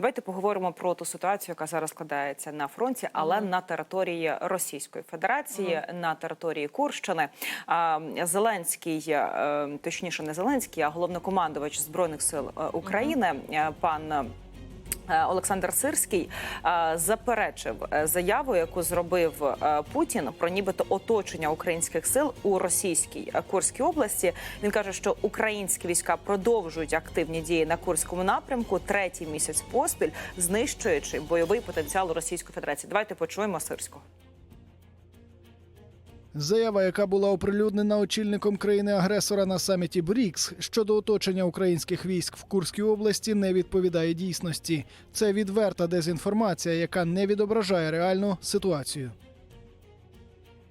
Давайте поговоримо про ту ситуацію, яка зараз складається на фронті, але на території Російської Федерації, на території Курщини. Зеленський, е, точніше, не Зеленський, а головнокомандувач збройних сил України, України, е, пан. Е, Олександр Сирський е, заперечив е, заяву, яку зробив Путін про нібито оточення українських сил у російській Курській області. Він каже, що українські війська продовжують активні дії на Курському напрямку третій місяць поспіль, знищуючи бойовий потенціал Російської Федерації. Давайте почуємо Сирського. Заява, яка була оприлюднена очільником країни-агресора на саміті БРІКС щодо оточення українських військ в Курській області, не відповідає дійсності. Це відверта дезінформація, яка не відображає реальну ситуацію.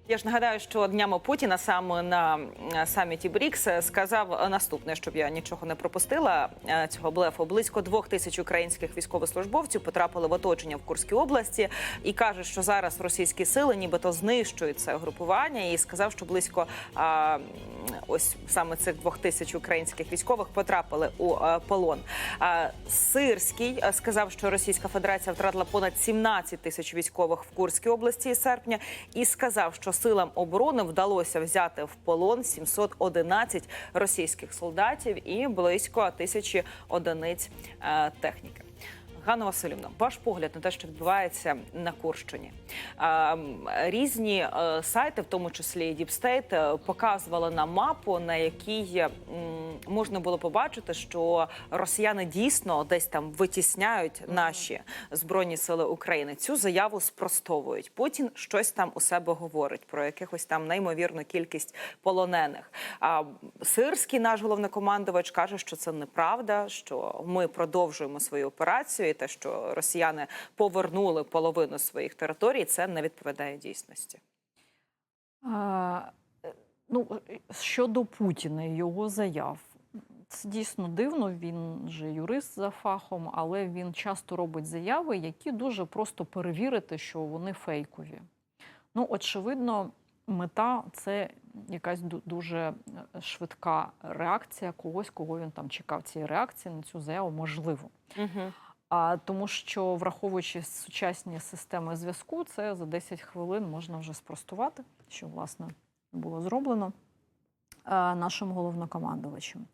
Я ж нагадаю, що днями Путіна саме на е, саміті БРІКС сказав наступне, щоб я нічого не пропустила е, цього блефу. Близько двох тисяч українських військовослужбовців потрапили в оточення в Курській області і каже, що зараз російські сили нібито знищують це групування. І сказав, що близько а, ось саме цих двох тисяч українських військових потрапили у е, полон. А, Сирський е, сказав, що Російська Федерація втратила понад 17 тисяч військових в Курській області із серпня, і сказав, що силам оборони вдалося взяти в полон 711 російських солдатів і близько тисячі одиниць е, техніки. Ганна Васильівна, ваш погляд на те, що відбувається на Курщині. Е, Різні е, сайти, в тому числі і е, показували нам мапу, на якій можна було побачити, що росіяни дійсно десь там витісняють наші збройні сили України. Цю заяву спростовують. Путін щось там у себе говорить про якихось там неймовірну кількість полонених. А Сирський, наш головнокомандувач, каже, що це неправда, що ми продовжуємо свою операцію, те, що росіяни повернули половину своїх територій, це не відповідає дійсності. А, ну, щодо Путіна і його заяв, це дійсно дивно. Він же юрист за фахом, але він часто робить заяви, які дуже просто перевірити, що вони фейкові. Ну, очевидно, мета це якась дуже е, швидка реакція когось, кого він там чекав цієї реакції на цю заяву, можливо. Угу. А тому, що враховуючи сучасні системи зв'язку, це за 10 хвилин можна вже спростувати, що власне було зроблено е, нашим головнокомандувачем.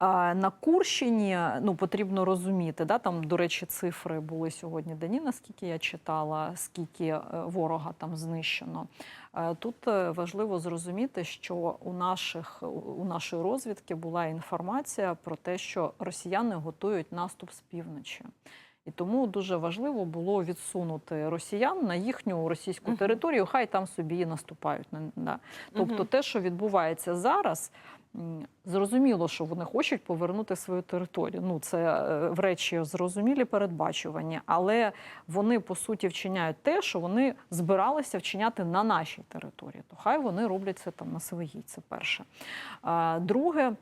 На Курщині ну потрібно розуміти, да там до речі, цифри були сьогодні дані, наскільки я читала, скільки е, ворога там знищено. Е, Тут е, важливо зрозуміти, що у наших у нашої розвідки була інформація про те, що росіяни готують наступ з півночі. І тому дуже важливо було відсунути росіян на їхню російську Мгм. територію, хай там собі і наступають. Да. Тобто, Мгм. те, що відбувається зараз, зрозуміло, що вони хочуть повернути свою територію. Ну це е, в речі зрозумілі передбачувані, але вони по суті вчиняють те, що вони збиралися вчиняти на нашій території. То хай вони роблять це там на своїй. Це перше. Друге.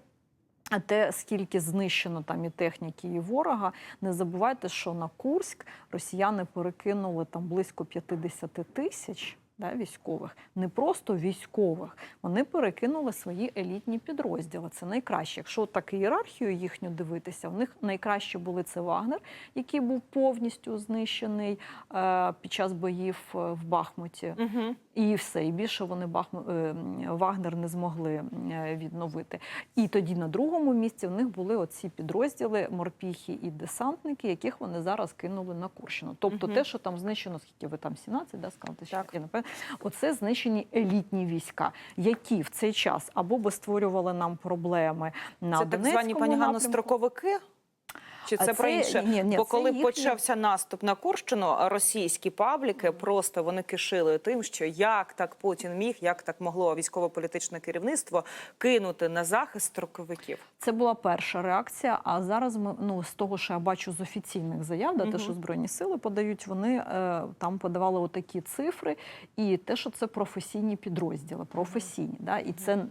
А те, скільки знищено там і техніки, і ворога, не забувайте, що на Курськ росіяни перекинули там близько 50 тисяч да, військових, не просто військових. Вони перекинули свої елітні підрозділи. Це найкраще. Якщо так ієрархію їхню дивитися, в них найкраще були це Вагнер, який був повністю знищений е, під час боїв е, в Бахмуті. Угу. І все, і більше вони Бахму... е, Вагнер не змогли е, відновити. І тоді на другому місці в них були оці підрозділи морпіхи і десантники, яких вони зараз кинули на Курщину. Тобто Мгм. те, що там знищено, скільки ви там 17, да, сказали, Так. я напевно, оце знищені елітні війська, які в цей час або би створювали нам проблеми на Це так звані Донецькому пані Ганно строковики? Чи А це, про інше? Ні, ні, Бо коли їхні- почався наступ на Курщину, російські пабліки просто вони кишили тим, що як так Путін міг, як так могло військово-політичне керівництво кинути на захист строковиків. Це була перша реакція. А зараз ми ну з того, що я бачу з офіційних заяв, да, Мгм. те, що збройні сили подають, вони е, там подавали отакі цифри, і те, що це професійні підрозділи, професійні, да, і це е,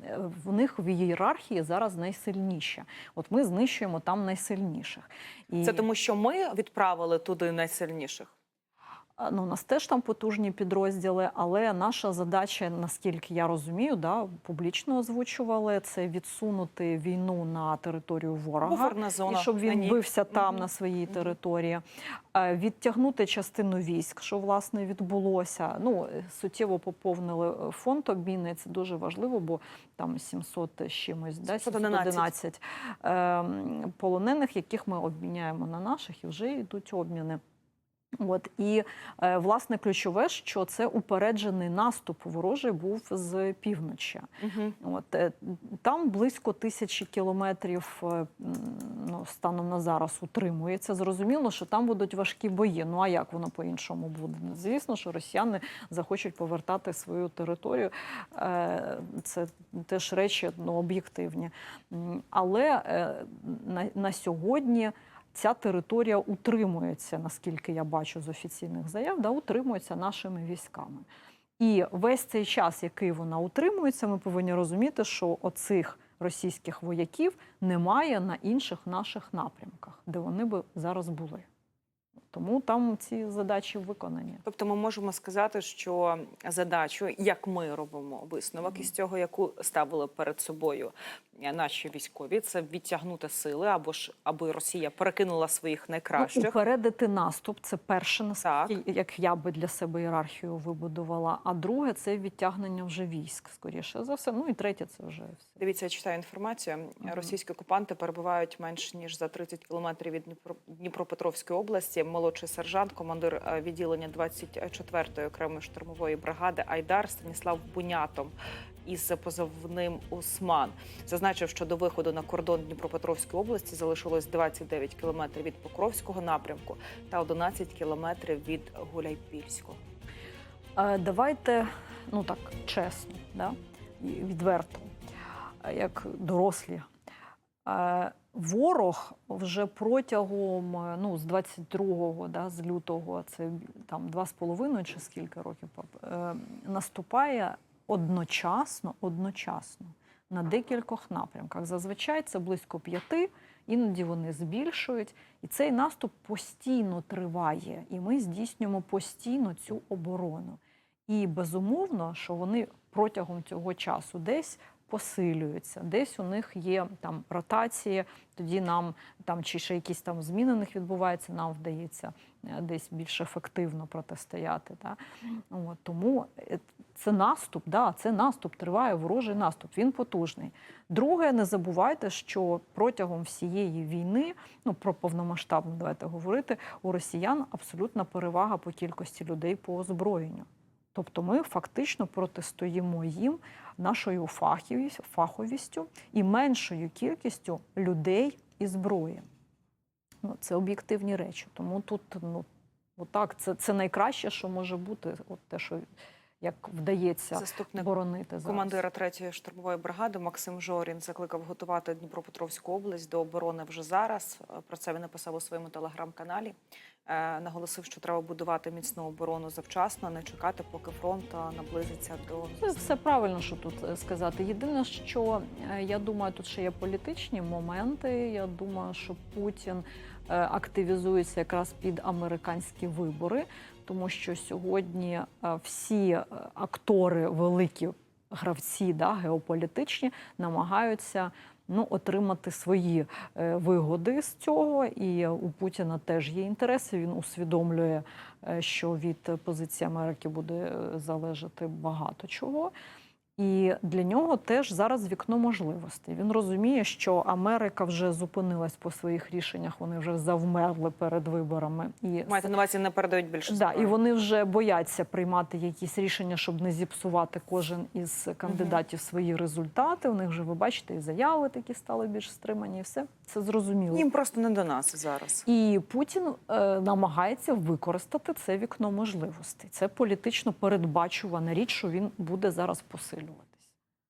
в них в ієрархії зараз найсильніше. От ми знищуємо там найсильніших. І, Це тому, що ми відправили туди найсильніших. Ну, у нас теж там потужні підрозділи, але наша задача, наскільки я розумію, да, публічно озвучували, це відсунути війну на територію ворога. Зона І щоб він бився там Мгм. на своїй території, Е, відтягнути частину військ, що власне відбулося. Ну е, суттєво поповнили е, фонд обміни. Це дуже важливо, бо там 700 з чимось, да, 711. 711 ем, полонених, яких ми обміняємо на наших, і вже йдуть обміни. От і е, власне ключове, що це упереджений наступ ворожий був з півночі. Мгм. От е, там близько тисячі кілометрів е, ну, станом на зараз утримується. Зрозуміло, що там будуть важкі бої. Ну а як воно по-іншому буде? Ну, Звісно, що росіяни захочуть повертати свою територію. Це теж речі ну, об'єктивні. Але на, на сьогодні. Ця територія утримується, наскільки я бачу з офіційних заяв, да, утримується нашими військами. І весь цей час, який вона утримується, ми повинні розуміти, що оцих російських вояків немає на інших наших напрямках, де вони би зараз були. Тому там ці задачі виконані. Тобто ми можемо сказати, що задачу, як ми робимо висновок із цього, яку ставили перед собою наші військові, це відтягнути сили або ж аби Росія перекинула своїх Ну, найкращих. упередити наступ це перше, наскільки як я би для себе ієрархію вибудувала. А друге це відтягнення вже військ, скоріше за все. Ну і третє це вже все. Дивіться, я читаю інформацію. Мгм. Російські окупанти перебувають менш ніж за 30 кілометрів від Дніпро- Дніпропетровської області. Молодший сержант, командир е, відділення 24-ї окремої штурмової бригади Айдар Станіслав Бунятом із позовним Усман зазначив, що до виходу на кордон Дніпропетровської області залишилось 29 кілометрів від Покровського напрямку та 11 кілометрів від Гуляйпільського. Е, Давайте, ну так, чесно, да? відверто, е, як дорослі. Е, Ворог вже протягом ну, з 22-го, да, з лютого, це там два з половиною чи скільки років наступає одночасно, одночасно на декількох напрямках. Зазвичай це близько п'яти, іноді вони збільшують. І цей наступ постійно триває, і ми здійснюємо постійно цю оборону. І безумовно, що вони протягом цього часу десь посилюються, десь у них є там ротації, тоді нам там чи ще якісь там зміни відбуваються, нам вдається десь більш ефективно протистояти. Та? От, тому е, це наступ, да, це наступ, триває ворожий наступ, він потужний. Друге, не забувайте, що протягом всієї війни, ну про повномасштабну давайте говорити, у росіян абсолютна перевага по кількості людей по озброєнню. Тобто ми фактично протистоїмо їм нашою фаховістю і меншою кількістю людей і зброї. Ну, це об'єктивні речі. Тому тут, ну, отак, це, це найкраще, що може бути, от те, що як вдається Заступник боронити зараз. Командира 3-ї штурмової бригади Максим Жорін закликав готувати Дніпропетровську область до оборони вже зараз. Про це він написав у своєму телеграм-каналі. Е, Наголосив, що треба будувати міцну оборону завчасно, не чекати, поки фронт наблизиться до Це все правильно, що тут е, сказати. Єдине, що е, я думаю, тут ще є політичні моменти. Я думаю, що Путін активізується якраз під американські вибори, тому що сьогодні е, всі е, актори, великі гравці, да, геополітичні, намагаються. Ну, отримати свої е, вигоди з цього, і у Путіна теж є інтереси. Він усвідомлює, е, що від позиції Америки буде е, залежати багато чого. І для нього теж зараз вікно можливостей. Він розуміє, що Америка вже зупинилась по своїх рішеннях, вони вже завмерли перед виборами. І маєте на увазі, не передають більше Да, і вони вже бояться приймати якісь рішення, щоб не зіпсувати кожен із кандидатів свої результати. У них вже ви бачите, і заяви такі стали більш стримані. І все це зрозуміло. їм просто не до нас зараз. І Путін е, намагається використати це вікно можливостей. Це політично передбачувана річ, що він буде зараз посилювати.